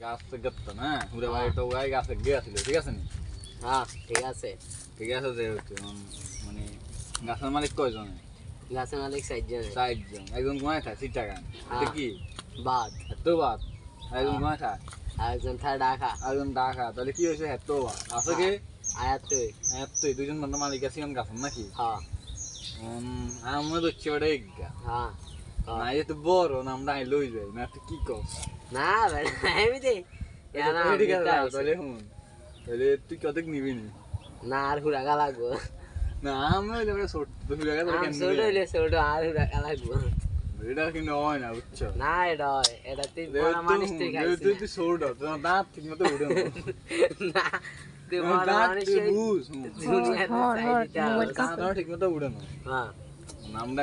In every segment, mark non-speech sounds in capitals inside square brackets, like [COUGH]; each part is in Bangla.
গাছ তো গেত না হুড়ে বাড়িটা ওই গাছে গিয়েছিল ঠিক আছে নি? হ্যাঁ ঠিক আছে। ঠিক আছে যেহেতু মানে গাছের মালিক কয়জন? গাছের মালিক চারজন। একজন ঘুমায় থাকে সিটাগান। এটা হ্যাঁ। কি? বাদ। এত বাদ একজন ঘুমায় থাকে? আরেকজন থার ডাকা একজন ডাকা তাহলে কি হয়েছে? এত বাদ। আছে কি? আয়াত তুই দুজন বন্ধু মালিক আছে গাছের নাকি? হ্যাঁ। আমার হচ্ছে ওটা হ্যাঁ না বড় নামটা আই লই যাই না তুই কি কস? না তাহলে তুই কতক নিবি নি? না আর হুড়াকা লাগবো। না আমি ওই লেভেলে ছোট তো ফিরে গেছে আম ছোট হইলে ছোট আর হুড়াকা লাগবো। এটা কিন্তু হয় না বুঝছ? না এটা হয়, এটা তুই বড় মানুষ তুই খাইছিস যেহেতু তুই ছোট তোমার দাঁত ঠিক মতো উঠে না। [LAUGHS] না তুই বড় মানুষ তুই তুই বুঝ দুনিয়াতে চাইতে হবে। দাঁত আমার ঠিক মতো উঠে না। হ্যাঁ। নামটা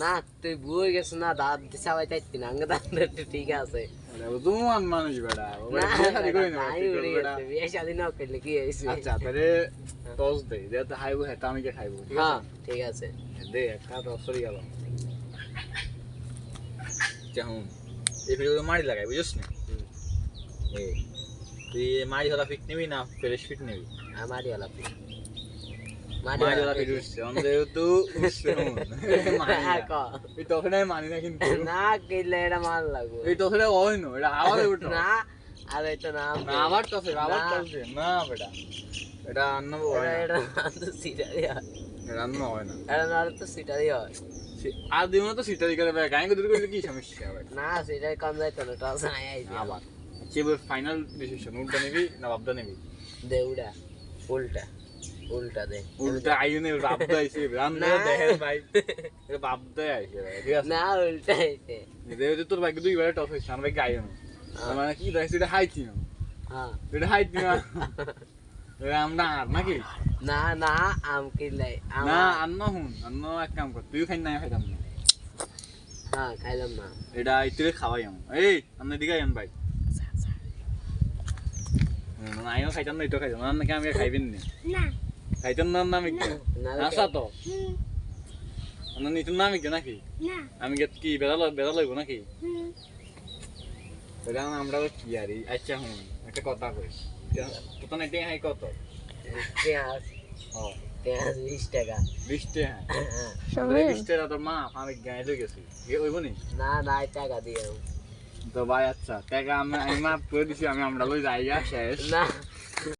না তুই বুঝে গেছিস না দাঁত সবাই চাইতি না আঙ্গে দাঁত ঠিক আছে। তোমার মানুষ বেড়া বিয়ে শাদি না গেছে বিয়ে করলে কি হয়েছে? আচ্ছা তাহলে টস দে যেহেতু খাইবো হেতা আমি কে খাইবো ঠিক হ্যাঁ আছে? ঠিক আছে। দে একটা টস সরি গেল। কেমন এই ভিডিও মারি লাগাই বুঝছিস না? তুই মারি হলা ফিট নিবি না ফ্রেশ ফিট নিবি? আমারই হলা মারি হলা ফিট উঠছে আমাদের যেহেতু উঠছে হুন। মানি। না। কিন্তু। না কিনলে এটা মাল লাগবে। এই হয় না এটা আবার [LAUGHS] না আর এটা না আবার আবার না। না বেটা এটা আন্ন হয় এটা তো সিটা দিয়া এটা আন্ন হয় না। এটা না তো হয়। আর তো সিটা দিকে গায়ে দূর করে কি সমস্যা হবে না সেটা কম যাইতো না টস আবার। ফাইনাল ডিসিশন উল্টা নিবি না বাবদা নিবি? দে উড়া উল্টা। উল্টা না। ভাই। এটা বাবদা আইছে ঠিক আছে? না উল্টা আইছে যেহেতু তোর ভাগ্য দুই বারে টস হয়েছে আমার ভাগ্য আইও না। তার মানে কি দেখছি এটা হাইছি না হ্যাঁ। এটা হাইছি না এটা আমরা আর নাকি? না না আম কিনলে না আন্ন হুন আন্ন এক কাম কর তুই খাই না খাইতাম না। হ্যাঁ খাইলাম না। এটা ইতিরে খাওয়াই আমি। এই আপনি দিকে আইন ভাই। হুম, আমিও খাইতাম না এটাও খাইতাম না নাকি আমি খাইবেন না। খাইতাম না না আমি না আসা তো? না নিতুন না আমি নাকি? আমি গে কি বেড়া লই বেড়া লইব নাকি? আমরা কি আর আচ্ছা হুম একটা কথা কই তো না কত? পেঁয়াজ ও। পেঁয়াজ বিশ টাকা। বিশ টাকা হ্যাঁ। বিশ টাকা তোর মা আমি গায়ে লই গেছি। ওইব নি? না না টাকা দিয়ে। তো ভাই আচ্ছা টাকা আমি আমি মাফ করে দিছি আমি আমরা লই যাই শেষ। না।